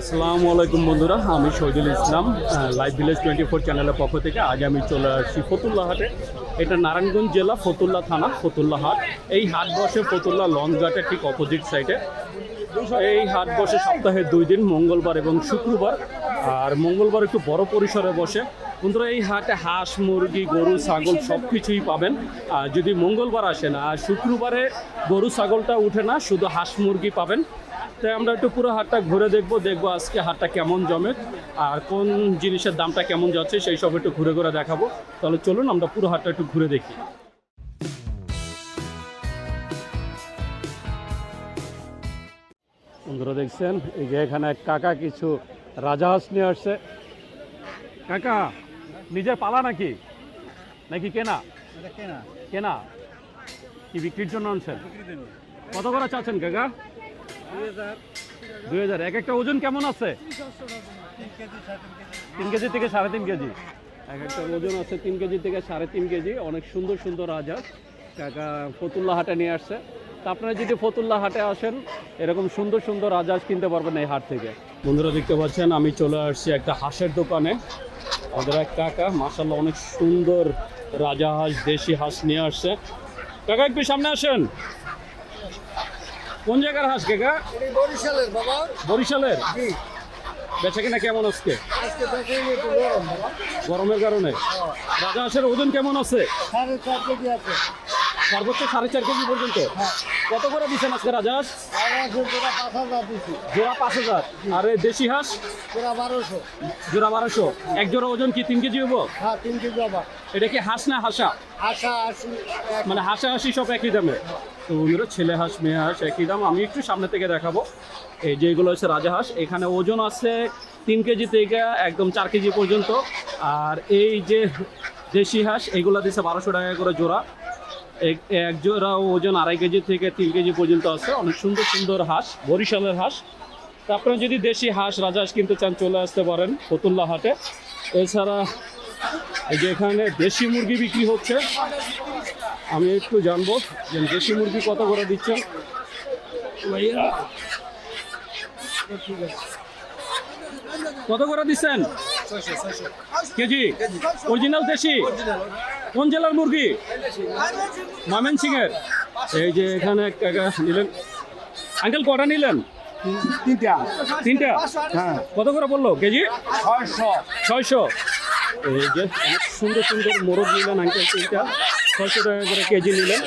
আসসালামু আলাইকুম বন্ধুরা, আমি Shahidul Islam live village twenty four চ্যানেলের পক্ষ থেকে আজ আমি চলে আসছি ফতুল্লা হাটে। এটা নারায়ণগঞ্জ জেলা ফতুল্লা থানা, ফতুল্লা হাট। এই হাট বসে ফতুল্লা লঞ্চঘাটের ঠিক অপোজিট সাইডে এই হাট বসে সপ্তাহে দুই দিন, মঙ্গলবার এবং শুক্রবার। আর মঙ্গলবার একটু বড় পরিসরে বসে। বন্ধুরা, এই হাটে হাঁস, মুরগি, গরু, ছাগল সব কিছুই পাবেন। আর যদি মঙ্গলবার আসেন আর শুক্রবারে গরু, ছাগলটা উঠে না, শুধু হাঁস, মুরগি পাবেন। তাই আমরা একটু পুরো হাটটা ঘুরে দেখব দেখব আজকে হাটটা কেমন জমে আর কোন জিনিসের দামটা কেমন যাচ্ছে সেই সব একটু ঘুরে ঘুরে দেখাবো। তাহলে চলুন আমরা পুরো হাটটা একটু ঘুরে দেখি। বন্ধুরা দেখছেন এই যে এখানে এক কাকা কিছু রাজা রাজাহাঁস নিয়ে আসছে। কাকা নিজের পালা নাকি? নাকি কেনা? কেনা। কি বিক্রির জন্য আনছেন? কত করে চাচ্ছেন কাকা? দুই হাজার। এক একটা ওজন কেমন আছে? তিন কেজি থেকে সাড়ে তিন কেজি। এক একটা ওজন আছে তিন কেজি থেকে সাড়ে তিন কেজি। অনেক সুন্দর সুন্দর রাজহাঁস কাকা ফতুল্লা হাটে নিয়ে আসছে। তা আপনারা যদি ফতুল্লা হাটে আসেন, এরকম সুন্দর সুন্দর রাজহাঁস কিনতে পারবেন এই হাট থেকে। বন্ধুরা দেখতে পাচ্ছেন, আমি চলে আসছি একটা হাঁসের দোকানে। আমাদের এক কাকা মাসাল্লাহ অনেক সুন্দর রাজাহাঁস দেশি হাঁস নিয়ে আসছে। কাকা, একটু সামনে আসেন। কোন জায়গার হাঁস কাকা বরিশালের বাবা। বরিশালের? বেচা কিনা কেমন আজকে? গরমের কারণে। রাজা হাঁসের ওজন কেমন আছে? সাড়ে চার কেজি আছে। সর্বোচ্চ সাড়ে চার কেজি পর্যন্ত। কত করে দিচ্ছেন আজকে রাজা হাঁস আর পাঁচ হাজার জোড়া পাঁচ হাজার। আর এই দেশি হাঁস? জোড়া বারোশো। জোড়া বারোশো এক জোড়া ওজন কি তিন কেজি হব? হ্যাঁ তিন কেজি বাবা এটা কি হাঁস না হাসা? আশি মানে হাঁসা হাসি সব একই দামে। তো বন্ধুরা, ছেলে হাঁস, মেয়ে হাঁস একই দাম। আমি একটু সামনে থেকে দেখাবো। এই যেগুলো হচ্ছে রাজা হাঁস, এখানে ওজন আছে তিন কেজি থেকে একদম চার কেজি পর্যন্ত। আর এই যে দেশি হাঁস, এগুলো দিচ্ছে বারোশো টাকা করে জোড়া। এক- জোড়া ওজন আড়াই কেজি থেকে তিন কেজি পর্যন্ত আছে। অনেক সুন্দর সুন্দর হাঁস, বরিশালের হাঁস। তা যদি দেশি হাঁস, রাজা হাঁস কিনতে চান, চলে আসতে পারেন ফতুল্লা হাটে। এছাড়া এই যে এখানে দেশি মুরগি বিক্রি হচ্ছে। আমি একটু জানব যে দেশি মুরগি কত করে দিচ্ছেন ভাইয়া কত করে দিচ্ছেন? কেজি? অরিজিনাল দেশি? কোন জেলার মুরগি? ময়মনসিং এর এই যে এখানে এক কাকা নিলেন। আঙ্কেল কটা নিলেন? তিনটা। তিনটা? হ্যাঁ। কত করে বলল কেজি? ছয়শো। ছয়শো। এই যে অনেক সুন্দর সুন্দর মোরগ নিলেন আঙ্কেল তিনটা। ছয়শো টাকা করে কেজি নিলেন।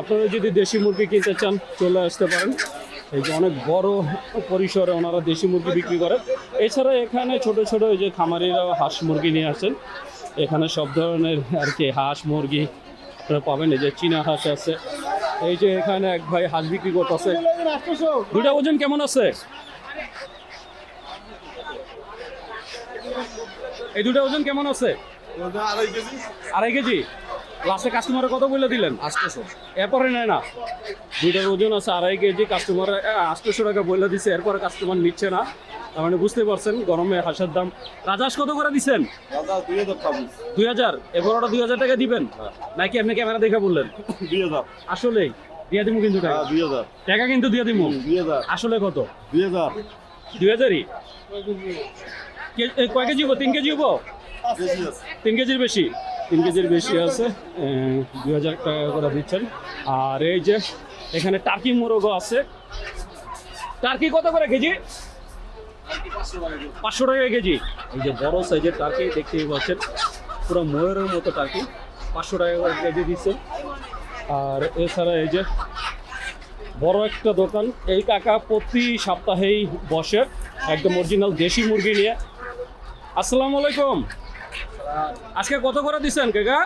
আপনারা যদি দেশি মুরগি কিনতে চান চলে আসতে পারেন। এই যে অনেক বড় পরিসরে ওনারা দেশি মুরগি বিক্রি করে। এছাড়া এখানে ছোট ছোট এই যে খামারিরা হাঁস মুরগি নিয়ে আসেন। এখানে সব ধরনের আর কি হাঁস মুরগি পাবেন। এই যে চীনা হাঁস আছে। এই যে এখানে এক ভাই হাঁস বিক্রি করতেছে। দুটা ওজন কেমন আছে? এই দুটা ওজন কেমন আছে? আড়াই কেজি। আড়াই কেজি? লাস্টে কাস্টমারে কত বলে দিলেন? আটশোশো। এরপরে নেয় না? দুইটার ওজন আছে আড়াই কেজি কাস্টমার আটশোশো টাকা বলে দিচ্ছে এরপরে কাস্টমার নিচ্ছে না। তার মানে বুঝতে পারছেন গরমে হাঁসের দাম। রাজাস কত করে দিচ্ছেন দুই হাজার এবারটা দুই হাজার? টাকা দিবেন? নাকি আপনি ক্যামেরা দেখে বললেন? দুই হাজার। আসলেই দিয়ে দিব কিন্তু টাকা। দুই হাজার। টাকা কিন্তু দিয়ে দিব দুই হাজার। আসলে কত? দুই হাজার। দুই হাজারই? কয় কেজি হব তিন কেজি হব তিন কেজির বেশি। তিন কেজির বেশি আছে দুই হাজার টাকা করে দিচ্ছেন। আর এই যে এখানে টার্কি মোরগও আছে। টার্কি কত করে কেজি? পাঁচশো টাকা কেজি। এই যে বড় সাইজের টার্কি দেখতেই পাচ্ছেন, পুরো ময়ূরের মতো টার্কি, পাঁচশো টাকা করে কেজি দিচ্ছে আর এছাড়া এই যে বড় একটা দোকান, এই কাকা প্রতি সপ্তাহেই বসে, একদম অরিজিনাল দেশি মুরগি নিয়ে। আসসালামু আলাইকুম। আজকে কত করে দিচ্ছেন কাকা?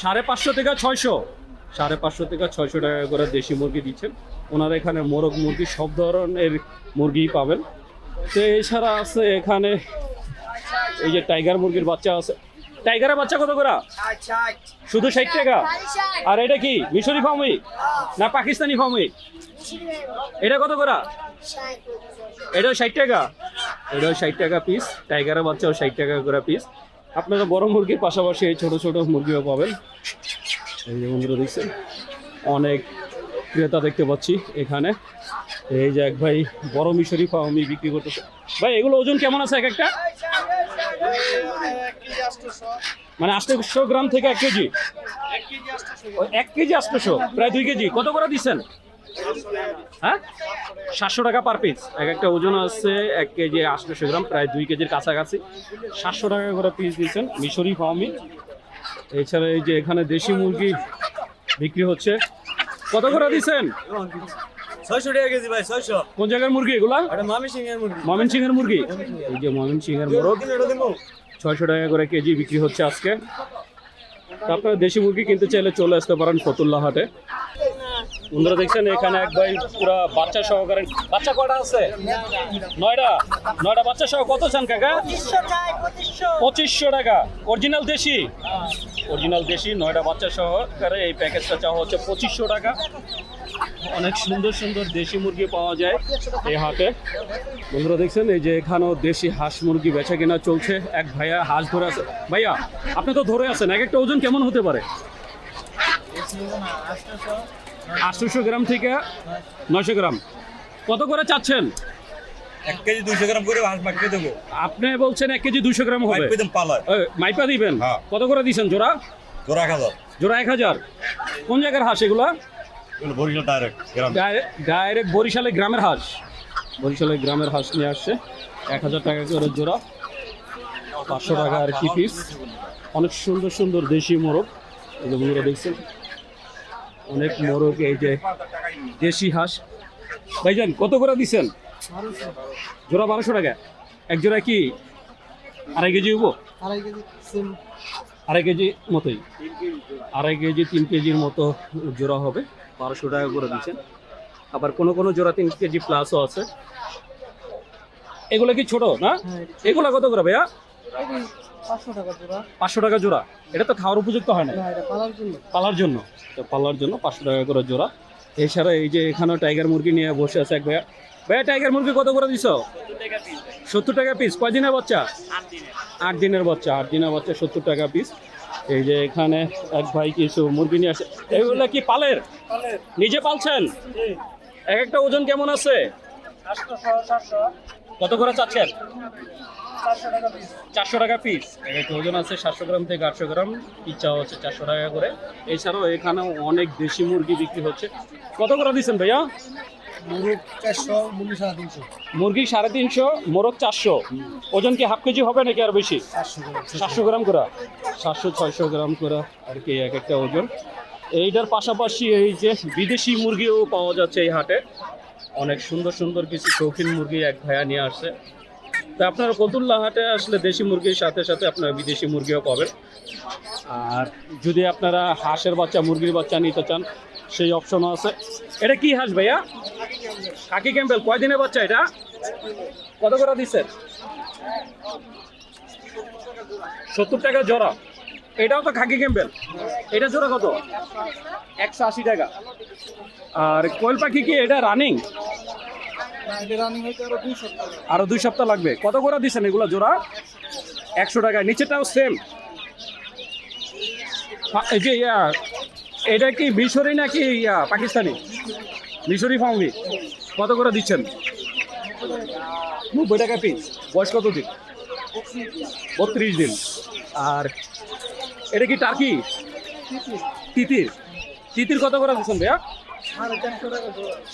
সাড়ে পাঁচশো থেকে ছয়শো। সাড়ে পাঁচশো থেকে ছয়শো টাকা করে দেশি মুরগি দিচ্ছেন। ওনারা এখানে মোরগ মুরগি সব ধরনের মুরগি পাবেন। তো এছাড়া আছে এখানে এই যে টাইগার মুরগির বাচ্চা আছে। টাইগারের বাচ্চা কত করে? শুধু ষাট টাকা? আর এটা কি, মিশরি ফার্মই না পাকিস্তানি ফার্মই এটা কত করে? এটাও ষাট টাকা? এটাও ষাট টাকা পিস টাইগারের বাচ্চাও ষাট টাকা করে পিস আপনারা বড় মুরগির পাশাপাশি এই ছোট ছোট মুরগিও পাবেন। এই যে বন্ধুরা দেখছেন, অনেক ক্রেতা দেখতে পাচ্ছি এখানে। এই যে এক ভাই বড় মিশরি ফার্মি বিক্রি করতেছে। ভাই, এগুলো ওজন কেমন আছে এক একটা? মানে আটশো গ্রাম থেকে এক কেজি? এক কেজি আটশোশো প্রায় দুই কেজি। কত করে দিচ্ছেন? হ্যাঁ? সাতশো টাকা পার পিস এক একটা ওজন আছে এক কেজি আটশোশো গ্রাম, প্রায় দুই কেজির কাছাকাছি। সাতশো টাকা করে পিস দিচ্ছেন মিশরি ফার্মি এছাড়া এই যে এখানে দেশি মুরগি বিক্রি হচ্ছে। কত করে দিচ্ছেন? ছয়শো টাকা কেজি ভাই ছয়শো। কোন জায়গার মুরগি এগুলা? এটা মামি সিং এর মুরগি। মমিন সিং এর মুরগি? এই যে মমিন সিং এর মোরগ। ছয়শো টাকা করে কেজি বিক্রি হচ্ছে আজকে। আপনারা দেশি মুরগি কিনতে চাইলে চলে আসতে পারেন ফতুল্লা হাটে। বন্ধুরা দেখছেন এখানে এক ভাই পুরা বাচ্চা সহকারে বাচ্চা কটা আছে? নয়টা। নয়টা বাচ্চা সহ কত চান কাকা? পঁচিশশো টাকা। অরিজিনাল দেশি? অরিজিনাল দেশি নয়টা বাচ্চা সহকারে এই প্যাকেজটা চাওয়া হচ্ছে পঁচিশশো টাকা। অনেক সুন্দর সুন্দর দেশি মুরগি পাওয়া যায় এই হাটে। বন্ধুরা দেখছেন এই যে এখানেও দেশি হাঁস মুরগি বেচা কেনা চলছে। এক ভাইয়া হাঁস ধরে আছে। ভাইয়া আপনি তো ধরে আছেন এক একটা ওজন কেমন হতে পারে? আটশোশো গ্রাম থেকে নয়শো গ্রাম। কত করে চাচ্ছেন? এক কেজি দুইশো গ্রাম করে হাঁস মাখিয়ে দেবো। আপনি বলছেন এক কেজি দুশো গ্রাম হবে। মাইপা দিবেন? হ্যাঁ। কত করে দিছেন? জোড়া? তোরা এক হাজার। জোড়া এক হাজার। কোন জায়গার হাঁস এগুলা? বরিশাল ডাইরেক্ট গ্রাম। ডাইরেক্ট বরিশালে গ্রামের হাঁস। বরিশালে গ্রামের হাঁস নিয়ে আসছে। এক হাজার টাকা করে জোড়া। পাঁচশো টাকা আর কি পিস অনেক সুন্দর সুন্দর দেশি মোরগ। এই যে বন্ধুরা দেখছেন অনেক মোরগ এই যে দেশি হাঁস। ভাইজান কত করে দিচ্ছেন জোড়া বারোশো টাকা। এক জোড়া কি আড়াই কেজি হব আড়াই কেজি সিম। আড়াই কেজি মতোই। আড়াই কেজি তিন কেজির মতো জোড়া হবে। বারোশো টাকা করে দিচ্ছেন। আবার কোনো কোনো জোড়া তিন কেজি প্লাসও আছে। এগুলো কি ছোট না? হ্যাঁ এগুলো কত করে ভাইয়া? পাঁচশো টাকা জোড়া। পাঁচশো টাকা জোড়া। এটা তো খাওয়ার উপযুক্ত হয় না। না পালার জন্য। পালার জন্য। তো পালার জন্য পাঁচশো টাকা করে জোড়া। এছাড়া এই যে এখানেও টাইগার মুরগি নিয়ে বসে আছে এক ভাইয়া। ভাইয়া টাইগার মুরগি কত করে দিছ? সত্তর টাকা পিস কয় দিনের বাচ্চা? আট দিনের। বাচ্চা আট দিনের বাচ্চা সত্তর টাকা পিস এই যে এখানে এক ভাই কিছু মুরগি নিয়ে আসে। এগুলো কি পালের? নিজে পালছেন? এক একটা ওজন কেমন আছে? কত করে চাচ্ছেন? চারশো টাকা পিস। এক একটা ওজন আছে সাতশো গ্রাম থেকে আটশো গ্রাম। ইচ্ছা হচ্ছে চারশো টাকা করে। এছাড়াও এখানেও অনেক দেশি মুরগি বিক্রি হচ্ছে। কত করে দিচ্ছেন ভাইয়া? মুরগ সাড়ে তিনশো। মুরগি চারশো। ওজন কি হাফ কেজি হবে নাকি আর বেশি? সাতশো গ্রাম করে। সাতশো ছয়শো গ্রাম করে। আর কি এক একটা ওজন। এইটার পাশাপাশি এই যে বিদেশি মুরগিও পাওয়া যাচ্ছে এই হাটে। অনেক সুন্দর সুন্দর কিছু শৌখিন মুরগি এক ভাইয়া নিয়ে আসছে। তা আপনার কতুল্লা হাটে আসলে দেশি মুরগির সাথে সাথে আপনার বিদেশি মুরগিও পাবেন। আর যদি আপনারা হাঁসের বাচ্চা মুরগির বাচ্চা নিতে চান সেই অপশনও আছে। এটা কি হাঁস ভাইয়া? কাকি ক্যাম্পেল কয় দিনের বাচ্চা এটা? কত করে দিচ্ছেন? সত্তর টাকা জোড়া। এটাও তো খাকি ক্যাম্পেল এটা জোড়া কত? একশো আশি টাকা। আর কোয়েল পাখি কি এটা রানিং আরও দুই সপ্তাহ লাগবে। কত করে দিচ্ছেন এগুলো জোড়া? একশো টাকা নিচেটাও সেম এই যে, ইয়া এটা কি মিশরি নাকি, ইয়া, পাকিস্তানি? মিশরি ফাউমি। কত করে দিচ্ছেন? নব্বই টাকা পিস বয়স কত দিন বত্রিশ দিন। আর এটা কি টার্কি? তিতির। তিতির কত করে দিচ্ছেন ভাইয়া?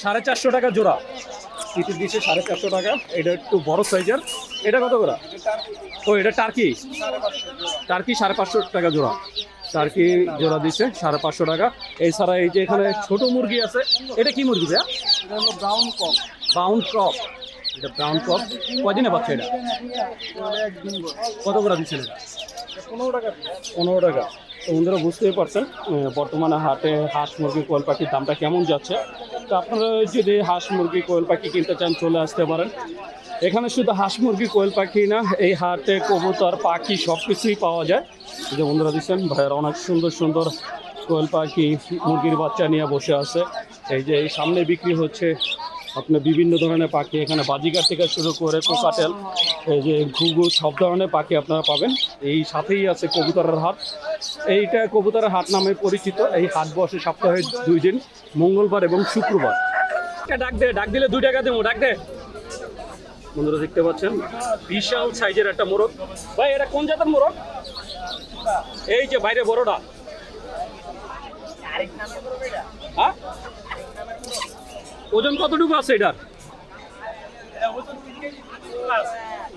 সাড়ে চারশো টাকা জোড়া। তিতির দিচ্ছে সাড়ে চারশো টাকা। এটা একটু বড় সাইজের। এটা কত করে? ও, এটা টার্কি। টার্কি সাড়ে পাঁচশো টাকা জোড়া। টার্কি জোড়া দিচ্ছে সাড়ে পাঁচশো টাকা। এছাড়া এই যে এখানে ছোট মুরগি আছে, এটা কি মুরগি ভাইয়া? ব্রাউন কম ব্রাউন ক্রপ এটা ব্রাউন ক্রপ কদিনে পাচ্ছে এটা? কত করে দিচ্ছেন এটা? পনেরো টাকা। পনেরো টাকা বন্ধুরা বুঝতেই পারছেন বর্তমানে হাটে হাঁস মুরগি, কোয়েল পাখির দামটা কেমন যাচ্ছে। তো আপনারা যদি হাঁস মুরগি, কোয়েল পাখি কিনতে চান, চলে আসতে পারেন। এখানে শুধু হাঁস মুরগি, কোয়েল পাখি না, এই হাটে কবুতর, পাখি সব কিছুই পাওয়া যায়। যে বন্ধুরা দিচ্ছেন ভাইয়ের অনেক সুন্দর সুন্দর কোয়েল পাখি, মুরগির বাচ্চা নিয়ে বসে আছে। এই যে এই সামনে বিক্রি হচ্ছে আপনার বিভিন্ন ধরনের পাখি, এখানে বাজিকার থেকে শুরু করে কোকাটেল, এই যে ঘুঘু, সব ধরনের পাখি আপনারা পাবেন। এই সাথেই আছে কবুতরের হাট। এইটা কবুতরের হাট নামে পরিচিত। এই হাট বসে সপ্তাহে দুই দিন, মঙ্গলবার এবং শুক্রবার। ডাক দে, ডাক দিলে দুই টাকা দেবো, ডাক দে। বন্ধুরা দেখতে পাচ্ছেন? বিশাল সাইজের একটা মোরগ। ভাই, এটা কোন জাতের মোরগ? এই যে বাইরে বড়টা। হ্যাঁ? ওজন কতটুকু আছে এটার?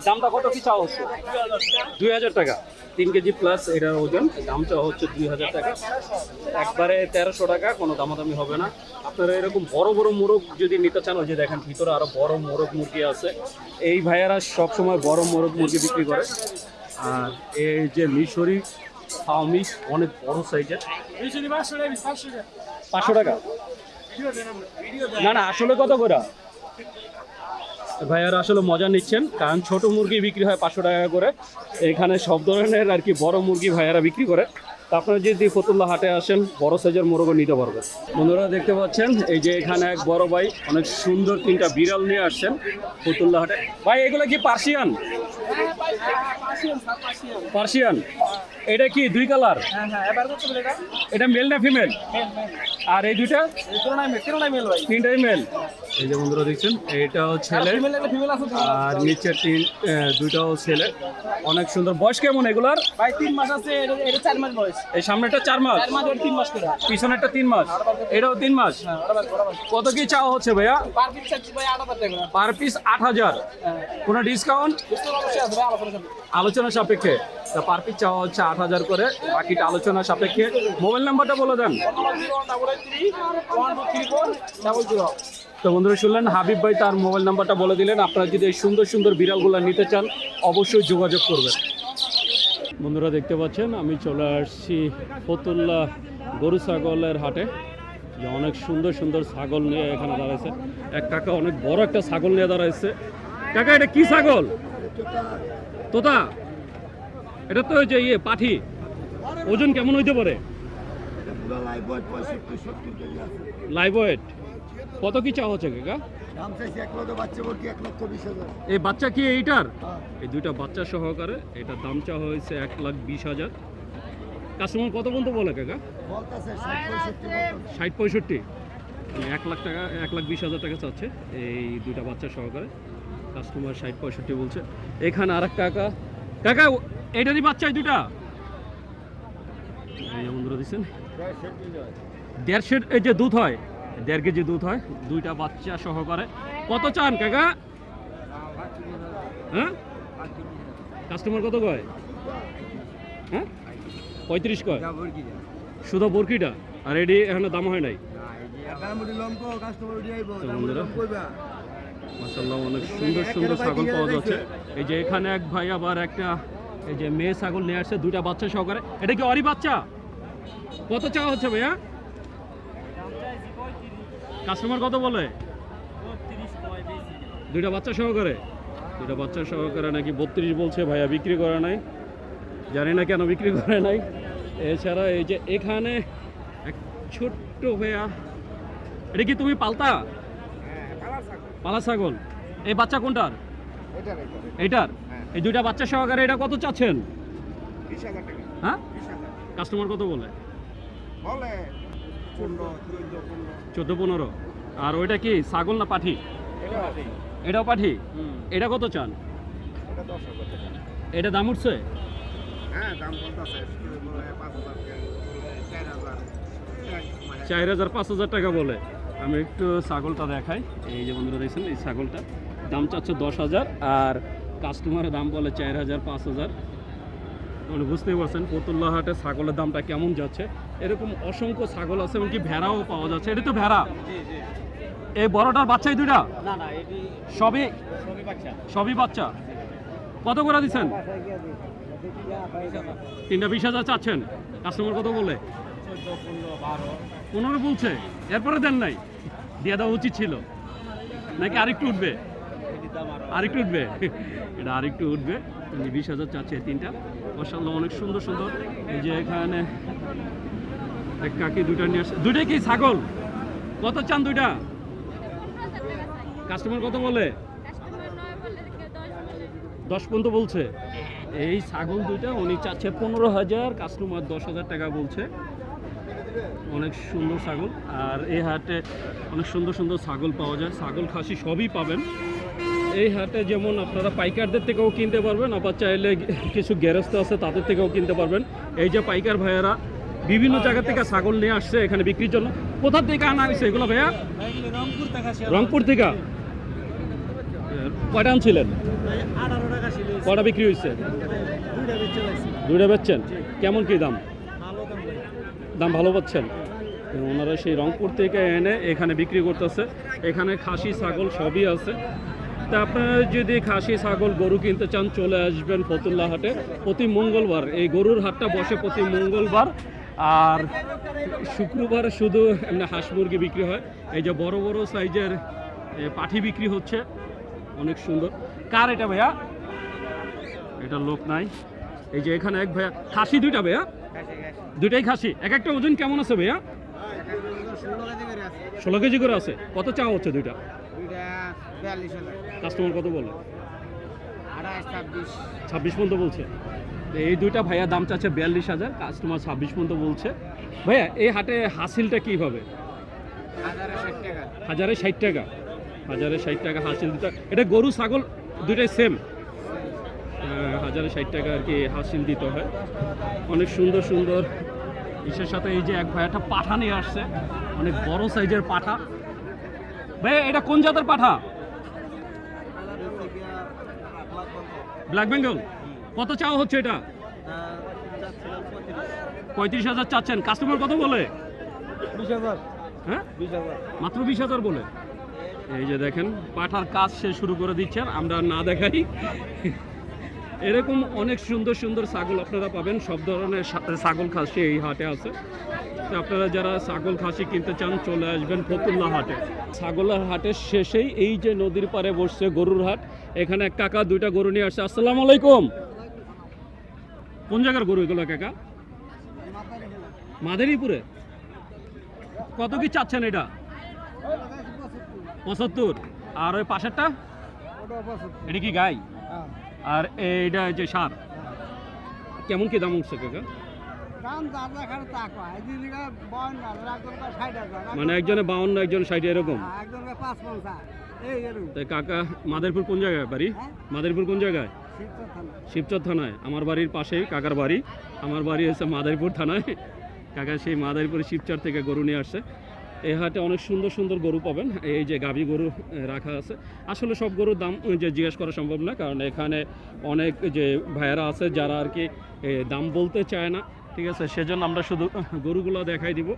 দামটা কত কি চাওয়া হচ্ছে? দুই হাজার টাকা। তিন কেজি প্লাস এটার ওজন। দাম চাওয়া হচ্ছে দুই হাজার টাকা। একবারে তেরোশো টাকা কোনো দামাদামি হবে না। আপনারা এরকম বড় বড় মোরগ যদি নিতে চান ওই যে দেখেন ভিতরে আরও বড় মোরগ মুরগি আছে। এই ভাইয়ারা সবসময় বড় মোরগ মুরগি বিক্রি করে। আর এই যে মিশরি ফাউমি অনেক বড় সাইজের পাঁচশো টাকা? না না আসলে কত করে? ভাইয়ারা আসলে মজা নিচ্ছেন কারণ ছোট মুরগি বিক্রি হয় পাঁচশো টাকা করে। এখানে সব ধরনের আর কি বড় মুরগি ভাইয়ারা বিক্রি করে। তা আপনারা যদি ফতুল্লা হাটে আসেন বড় সাইজের মোরগও নিতে পারবেন। বন্ধুরা দেখতে পাচ্ছেন এই যে এখানে এক বড় ভাই অনেক সুন্দর তিনটা বিড়াল নিয়ে আসছেন ফতুল্লা হাটে। ভাই এগুলো কি পার্সিয়ান? পার্সিয়ান? এটা কি দুই কালার? এটা মেল না ফিমেল আর এই দুইটা? তিনটাই মেল এই যে বন্ধুরা দেখছেন এইটাও ছেলে একটা? আর নিচের তিন দুইটাও ছেলে অনেক সুন্দর। বয়স কেমন এগুলার? ভাই তিন মাস আছে এটা চার মাস বয়স। এই সামনেটা চার মাস? চার মাস ওর তিন মাস করে। পিছনেরটা তিন মাস? এটাও তিন মাস? হ্যাঁ কত কি চাওয়া হচ্ছে ভাইয়া? পার পিস চাচ্ছি ভাই আট হাজার পার পিস আট হাজার। কোনো ডিসকাউন্ট আলোচনা সাপেক্ষে। তা পার পিস চাওয়া হচ্ছে আট হাজার করে। বাকিটা আলোচনা সাপেক্ষে। মোবাইল নাম্বারটা বলে দেন। তো বন্ধুরা শুনলেন হাবিব ভাই তার মোবাইল নাম্বারটা বলে দিলেন। আপনারা যদি এই সুন্দর সুন্দর বিড়ালগুলো নিতে চান অবশ্যই যোগাযোগ করবেন। বন্ধুরা দেখতে পাচ্ছেন আমি চলে আসছি ফতুল্লা গরু ছাগলের হাটে। যে অনেক সুন্দর সুন্দর ছাগল নিয়ে এখানে দাঁড়াইছে। এক কাকা অনেক বড় একটা ছাগল নিয়ে দাঁড়াইছে। কাকা এটা কি ছাগল? তোতা। এটা তো যে ইয়ে পাঠি। ওজন কেমন হইতে পারে? লাইভ ওয়েট কত কি চাওয়া হচ্ছে কাকা? এক লক্ষ বাচ্চা ভর্তি এক লক্ষ বিশ হাজার। এই বাচ্চা কি এইটার? এই দুইটা বাচ্চা সহকারে এটার দাম চাওয়া হয়েছে এক লাখ বিশ হাজার। কাস্টমার কত পর্যন্ত বলে কাকা? ষাট পঁয়ষট্টি ষাট পঁয়ষট্টি। মানে এক লাখ টাকা এক লাখ বিশ হাজার টাকা চাচ্ছে এই দুইটা বাচ্চা সহকারে। কাস্টমার ষাট পঁয়ষট্টি বলছে। এখানে আর একটা কাকা। কাকা এইটারই বাচ্চা এই দুইটা? এই বন্ধুরা দিচ্ছেন দেড়শো এই যে দুধ হয়। দেড় কেজি দুধ হয়, দুইটা বাচ্চা সহকারে। কত চান, কাকা? হ্যাঁ? কাস্টমার কত কয়? হ্যাঁ? পঁয়ত্রিশ কয়? শুধু বরকিটা? আর এডি এখনও দাম হয় নাই? মাসাল্লাহ অনেক সুন্দর সুন্দর ছাগল পাওয়া যাচ্ছে। এই যে এখানে এক ভাই আবার একটা, এই যে মেয়ে ছাগল নিয়ে আসছে, দুইটা বাচ্চা সহকারে। এটা কি অরি বাচ্চা? কত চাওয়া হচ্ছে ভাইয়া? কাস্টমার কত বলে? দুইটা বাচ্চা সহকারে? দুইটা বাচ্চা সহকারে নাকি বত্রিশ বলছে ভাইয়া বিক্রি করে নাই। জানি না কেন বিক্রি করে নাই। এছাড়া এই যে এখানে এক ছোট্ট ভাইয়া এটা কি তুমি পালতা? পালা ছাগল। এই বাচ্চা কোনটার? এইটার এই দুইটা বাচ্চা সহকারে এটা কত চাচ্ছেন? হ্যাঁ? কাস্টমার কত বলে চোদ্দ পনেরো। আর ওইটা কি ছাগল না পাঠি? এটাও পাঠি। এটা কত চান? এটা দাম উঠছে? চার হাজার। পাঁচ হাজার টাকা বলে। আমি একটু ছাগলটা দেখাই। এই যে বন্ধুরা দেখছেন এই ছাগলটা। দাম চাচ্ছে দশ হাজার আর কাস্টমারের দাম বলে চার হাজার পাঁচ হাজার। মানে বুঝতেই পারছেন পতুল্লা হাটে ছাগলের দামটা কেমন যাচ্ছে। এরকম অসংখ্য ছাগল আছে এমনকি ভেড়াও পাওয়া যাচ্ছে। এটা তো ভেড়া? এই বড়টার বাচ্চাই দুইটা? সবই? সবই বাচ্চা। কত করে দিচ্ছেন? তিনটা বিশ হাজার চাচ্ছেন। কাস্টমার কত বলে? পনেরো বলছে। এরপরে দেন নাই। দিয়ে দেওয়া উচিত ছিল। নাকি আরেকটু উঠবে? আরেকটু উঠবে। এটা আরেকটু উঠবে। বিশ হাজার চাচ্ছে তিনটা। মাসাল্লাহ অনেক সুন্দর সুন্দর। এই যে এখানে কাকি, দুইটা নিয়ে আসছে দুইটাই কি ছাগল? কত চান দুইটা? কাস্টমার কত বলে? দশ পর্যন্ত বলছে। এই ছাগল দুইটা, উনি চাচ্ছে পনেরো হাজার কাস্টমার দশ হাজার টাকা বলছে। অনেক সুন্দর ছাগল। আর এই হাটে অনেক সুন্দর সুন্দর ছাগল পাওয়া যায়। ছাগল খাসি সবই পাবেন। এই হাটে যেমন আপনারা পাইকারদের থেকেও কিনতে পারবেন, আবার চাইলে কিছু গ্যারেস্ত আছে, তাদের থেকেও কিনতে পারবেন। এই যে পাইকার ভাইয়েরা বিভিন্ন জায়গা থেকে ছাগল নিয়ে আসছে এখানে বিক্রির জন্য। কোথা থেকে আনা হয়েছে এগুলো ভাইয়া? রংপুর থেকে কয়টা আনছিলেন? কয়টা বিক্রি হয়েছে? দুইটা বেচে বেচছেন। কেমন কি দাম? দাম ভালো পাচ্ছেন? ওনারা সেই রংপুর থেকে এনে এখানে বিক্রি করতেছে। এখানে খাসি, ছাগল সবই আছে। তা আপনারা যদি খাসি, ছাগল, গরু কিনতে চান, চলে আসবেন ফতুল্লা হাটে প্রতি মঙ্গলবার, এই গরুর হাটটা বসে প্রতি মঙ্গলবার। আর শুক্রবারে শুধু এমনি হাঁস মুরগি বিক্রি হয়। এই যে বড় বড় সাইজের পাঠি বিক্রি হচ্ছে। অনেক সুন্দর। কার এটা ভাইয়া? এটা লোক নাই। এই যে এখানে এক ভাইয়া খাসি দুইটা ভাইয়া? দুইটাই খাসি। এক একটা ওজন কেমন আছে ভাইয়া? ষোলো কেজি করে আছে। কত চা হচ্ছে দুইটা? কাস্টমার কত বলে ছাব্বিশ পর্যন্ত বলছে। এই দুইটা ভাইয়া দাম চাচ্ছে বিয়াল্লিশ হাজার কাস্টমার ছাব্বিশ পর্যন্ত বলছে। ভাইয়া, এই হাটে হাসিলটা কীভাবে? হাজারে ষাট টাকা। হাজারে ষাট টাকা হাসিল দিতে এটা গরু, ছাগল দুইটাই সেম হাজারে ষাট টাকা আর কি হাসিল দিতে হয়। অনেক সুন্দর সুন্দর। ইসের সাথে এই যে এক ভাইয়াটা পাঠা নিয়ে আসছে। অনেক বড় সাইজের পাঠা। ভাইয়া, এটা কোন জাতের পাঠা? ব্ল্যাক বেঙ্গল কত চাওয়া হচ্ছে এটা? পঁয়ত্রিশ হাজার চাচ্ছেন। কাস্টমার কত বলে? হ্যাঁ? মাত্র বিশ হাজার বলে। এই যে দেখেন পাঠার কাজ সে শুরু করে দিচ্ছেন আমরা না দেখাই। এরকম অনেক সুন্দর সুন্দর ছাগল আপনারা পাবেন সব ধরনের ছাগল খাসি এই হাটে আছে। তো আপনারা যারা ছাগল খাসি কিনতে চান চলে আসবেন ফতুল্লা হাটে। ছাগলের হাটের শেষেই এই যে নদীর পাড়ে বসছে গরুর হাট। এখানে এক কাকা দুইটা গরু নিয়ে আসছে। আসসালামু আলাইকুম। কোন জায়গার গরু এগুলো কাকা? মাদারীপুরে? কত কি চাচ্ছেন এটা? পঁচাত্তর। আর ওই পাশেরটা? এটা কি গাই? আর এইটা যে সার? কেমন কি দাম উঠছে কাকা? মানে একজনে বাউন্ন একজন ষাট এরকম? তাই কাকা মাদারীপুর কোন জায়গায় বাড়ি? হ্যাঁ? মাদারীপুর কোন জায়গায়? শিবচর থানায়। আমার বাড়ির পাশেই কাকার বাড়ি। আমার বাড়ি হচ্ছে মাদারীপুর থানায়। কাকা সেই মাদারীপুর শিবচর থেকে গরু নিয়ে আসছে। এই হাটে অনেক সুন্দর সুন্দর গরু পাবেন। এই যে গাভী গরু রাখা আছে। আসলে সব গরুর দাম যে জিজ্ঞেস করা সম্ভব না কারণ এখানে অনেক যে ভাইয়েরা আছে যারা আর কি দাম বলতে চায় না। ঠিক আছে সেজন্য আমরা শুধু গরুগুলো দেখাই দিব।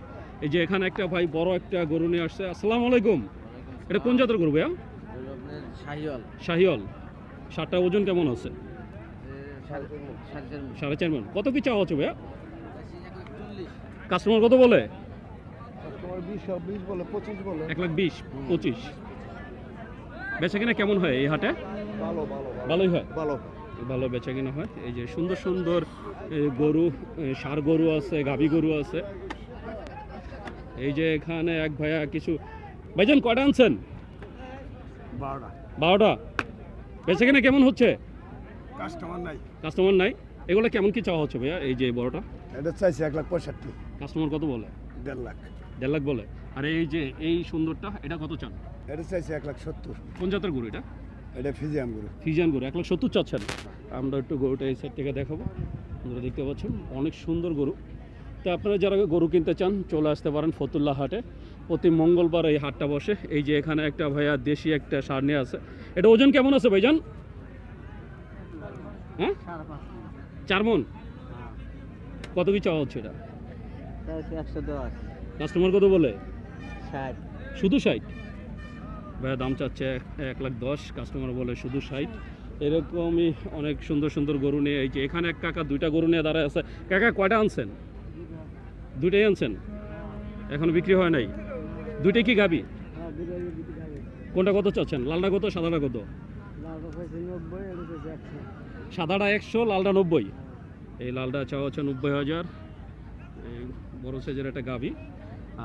এই যে এখানে একটা ভাই বড় একটা গরু নিয়ে আসছে। আসসালামু আলাইকুম। এটা কোন জাতের গরু ভাইয়া? শাহিওয়াল। শাহিওয়াল। সাতটা ওজন কেমন আছে? সাড়ে চার মন। কত কি চাওয়া হচ্ছে ভাইয়া? কাস্টমার কত বলে? এক লাখ বিশ পঁচিশ। বেচা কিনা কেমন হয় এই হাটে? ভালো ভালো ভালোই হয়? ভালো। ভালো বেচা কিনা হয়। এই যে সুন্দর সুন্দর গরু ষাঁড় গরু আছে গাভী গরু আছে। এই যে এখানে এক ভাইয়া কিছু ভাইজান কয়টা আনছেন? বারোটা। বারোটা? বেচা কেমন হচ্ছে? কাস্টমার নাই। কাস্টমার নাই? এগুলো কেমন কি চাওয়া হচ্ছে ভাইয়া এই যে বড়টা? এটা চাইছে এক লাখ পঁয়ষট্টি। কাস্টমার কত বলে? দেড় লাখ। দেড় লাখ বলে। আর এই যে এই সুন্দরটা এটা কত চান? এটা চাইছে এক লাখ সত্তর। কোন জাতের গরু এটা? এটা ফিজিয়াম গুরু। ফিজিয়ান গরু এক লাখ সত্তর চাচ্ছেন। আমরা একটু গরুটা এই সাইড থেকে দেখাবো। আপনারা দেখতে পাচ্ছেন অনেক সুন্দর গরু। তো আপনারা যারা গরু কিনতে চান চলে আসতে পারেন ফতুল্লা হাটে। প্রতি মঙ্গলবার এই হাটটা বসে। এই যে এখানে একটা ভাইয়া দেশি একটা সার নিয়ে আছে। এটা ওজন কেমন আছে ভাইজান? হ্যাঁ? চার মন কত কি চাওয়া হচ্ছে এটা? কাস্টমার কত বলে? শুধু ষাট। ভাইয়া দাম চাচ্ছে এক লাখ দশ। কাস্টমার বলে শুধু ষাট। এরকমই অনেক সুন্দর সুন্দর গরু নিয়ে এই যে এখানে এক কাকা দুইটা গরু নিয়ে দাঁড়ায় আছে। কাকা কয়টা আনছেন? দুইটাই আনছেন? এখনও বিক্রি হয় নাই? দুইটাই কি গাবি? কোনটা কত চাচ্ছেন? লালটা কত সাদাটা কত? সাদাটা একশো। লালটা নব্বই। এই লালটা চাওয়া হচ্ছে নব্বই হাজার। এই বড় সাইজের একটা গাবি।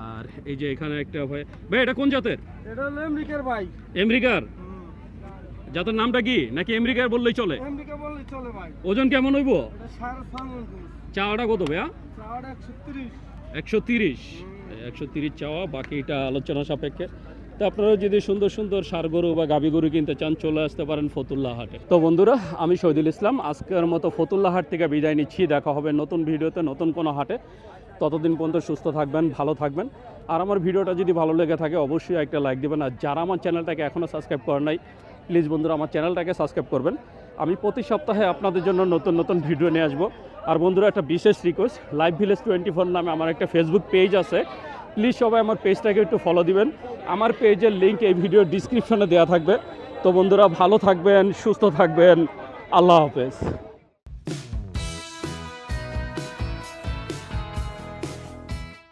আর এই যে এখানে একটা ভাই ভাই এটা কোন জাতের? এটা হলো আমেরিকার ভাই। আমেরিকার? জাতের নামটা কি? নাকি আমেরিকার বললেই চলে? আমেরিকা চলে ভাই। ওজন কেমন হইব? চাওয়াটা কত ভাইয়া? চাওয়াটা একশো তিরিশ। একশো তিরিশ চাওয়া বাকিটা আলোচনা সাপেক্ষে। তো আপনারা যদি সুন্দর সুন্দর সার গরু বা গাবি গরু কিনতে চান, চলে আসতে পারেন ফতুল্লা হাটে। তো বন্ধুরা, আমি শহীদুল ইসলাম, আজকের মতো ফতুল্লা হাট থেকে বিদায় নিচ্ছি। দেখা হবে নতুন ভিডিওতে, নতুন কোনো হাটে। ততদিন পর্যন্ত সুস্থ থাকবেন, ভালো থাকবেন। আর আমার ভিডিওটা যদি ভালো লেগে থাকে, অবশ্যই একটা লাইক দেবেন। আর যারা আমার চ্যানেলটাকে এখনও সাবস্ক্রাইব করেন নাই, প্লিজ বন্ধুরা, আমার চ্যানেলটাকে সাবস্ক্রাইব করবেন। আমি প্রতি সপ্তাহে আপনাদের জন্য নতুন নতুন ভিডিও নিয়ে আসব। আর বন্ধুরা, একটা বিশেষ request live village twenty four নামে আমার একটা ফেসবুক পেজ আছে। প্লিজ সবাই আমার পেজটাকে একটু ফলো দিবেন। আমার পেজের লিঙ্ক এই ভিডিও ডিসক্রিপশনে দেওয়া থাকবে। তো বন্ধুরা, ভালো থাকবেন, সুস্থ থাকবেন। আল্লাহ হাফেজ।